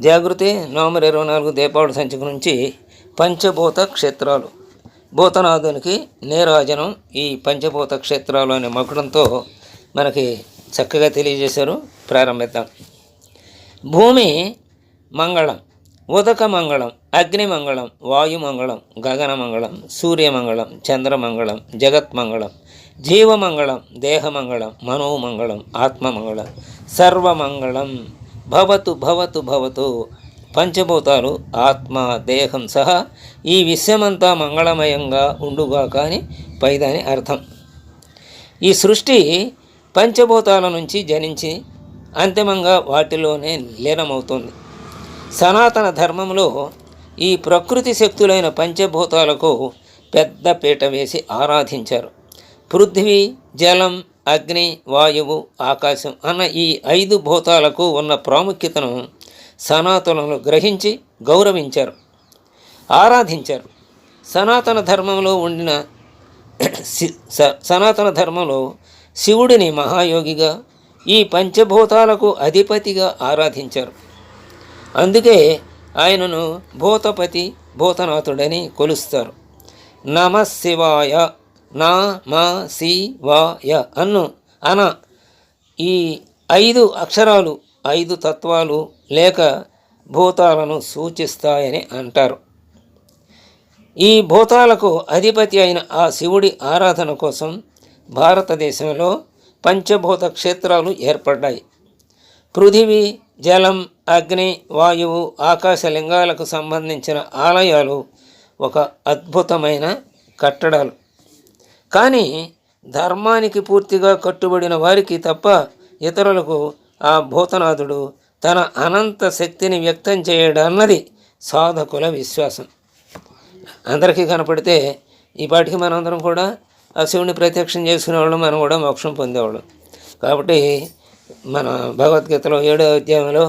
జాగృతి November ఇరవై నాలుగు దీపావళి సంచిక నుంచి పంచభూత క్షేత్రాలు. భూతనాథునికి నీరాజనం ఈ పంచభూత క్షేత్రాలు అనే మకుడంతో మనకి చక్కగా తెలియజేశారు. ప్రారంభిద్దాం. భూమి మంగళం ఉదక మంగళం అగ్నిమంగళం వాయుమంగళం గగనమంగళం గగన మంగళం సూర్యమంగళం చంద్రమంగళం జగత్మంగళం జీవమంగళం దేహమంగళం మనోమంగళం ఆత్మమంగళం సర్వమంగళం భవతు భవతు భవతు. పంచభూతాలు ఆత్మ దేహం సహా ఈ విశ్వమంతా మంగళమయంగా ఉండుగా కానీ పైదాని అర్థం. ఈ సృష్టి పంచభూతాల నుంచి జనించి అంతిమంగా వాటిలోనే లీనమవుతుంది. సనాతన ధర్మంలో ఈ ప్రకృతి శక్తులైన పంచభూతాలకు పెద్ద పీట వేసి ఆరాధించారు. పృథ్వీ జలం అగ్ని వాయువు ఆకాశం అన్న ఈ ఐదు భూతాలకు ఉన్న ప్రాముఖ్యతను సనాతనులు గ్రహించి గౌరవించారు ఆరాధించారు. సనాతన ధర్మంలో ఉండిన సి- స- సనాతన ధర్మంలో శివుడిని మహాయోగిగా ఈ పంచభూతాలకు అధిపతిగా ఆరాధించారు. అందుకే ఆయనను భూతపతి భూతనాథుడని కొలుస్తారు. నమ శివాయ నా మా సి వ య అన్ను అన. ఈ ఐదు అక్షరాలు ఐదు తత్వాలు లేక భూతాలను సూచిస్తాయని అంటారు. ఈ భూతాలకు అధిపతి అయిన ఆ శివుడి ఆరాధన కోసం భారతదేశంలో పంచభూత క్షేత్రాలు ఏర్పడ్డాయి. పృథివీ జలం అగ్ని వాయువు ఆకాశలింగాలకు సంబంధించిన ఆలయాలు ఒక అద్భుతమైన కట్టడాలు. కానీ ధర్మానికి పూర్తిగా కట్టుబడిన వారికి తప్ప ఇతరులకు ఆ భూతనాథుడు తన అనంత శక్తిని వ్యక్తం చేయడన్నది సాధకుల విశ్వాసం. అందరికీ కనపడితే ఈ పాటికి మనందరం కూడా ఆ శివుని ప్రత్యక్షం చేసుకునేవాళ్ళం మనం కూడా మోక్షం పొందేవాళ్ళం. కాబట్టి మన భగవద్గీతలో ఏడో అధ్యాయంలో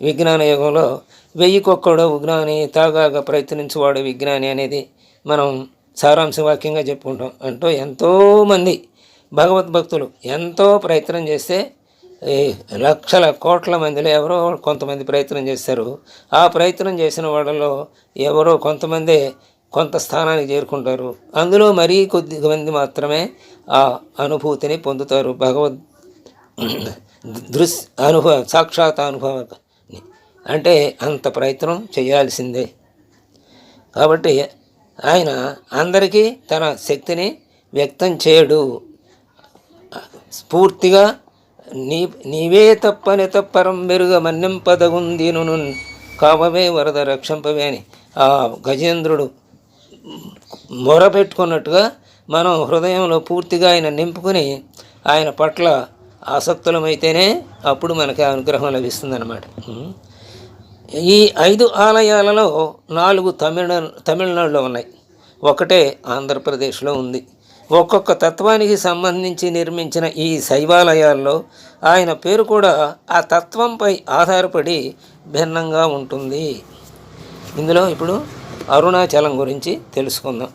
విజ్ఞాన యుగంలో వెయ్యికొక్కడో విజ్ఞాని తాగాగా ప్రయత్నించేవాడు విజ్ఞాని అనేది మనం సారాంశ వాక్యంగా చెప్పుకుంటాం. అంటూ ఎంతోమంది భగవద్భక్తులు ఎంతో ప్రయత్నం చేస్తే ఈ లక్షల కోట్ల మందిలో ఎవరో కొంతమంది ప్రయత్నం చేస్తారు. ఆ ప్రయత్నం చేసిన వాళ్ళలో ఎవరో కొంతమంది కొంత స్థానానికి చేరుకుంటారు. అందులో మరీ కొద్ది మంది మాత్రమే ఆ అనుభూతిని పొందుతారు. భగవద్ దృశ్ అనుభవ సాక్షాత్ అనుభవ అంటే అంత ప్రయత్నం చేయాల్సిందే. కాబట్టి ఆయన అందరికీ తన శక్తిని వ్యక్తం చేయడు. స్ఫూర్తిగా నీ నీవే తప్పని తప్పరం మెరుగ మన్నింపదగుందిను కావవే వరద రక్షింపవే అని ఆ గజేంద్రుడు మొరపెట్టుకున్నట్టుగా మనం హృదయంలో పూర్తిగా ఆయన నింపుకుని ఆయన పట్ల ఆసక్తులమైతేనే అప్పుడు మనకి ఆ అనుగ్రహం లభిస్తుందన్నమాట. ఈ ఐదు ఆలయాలలో నాలుగు తమిళ తమిళనాడులో ఉన్నాయి. ఒకటే ఆంధ్రప్రదేశ్లో ఉంది. ఒక్కొక్క తత్వానికి సంబంధించి నిర్మించిన ఈ శైవాలయాల్లో ఆయన పేరు కూడా ఆ తత్వంపై ఆధారపడి భిన్నంగా ఉంటుంది. ఇందులో ఇప్పుడు అరుణాచలం గురించి తెలుసుకుందాం.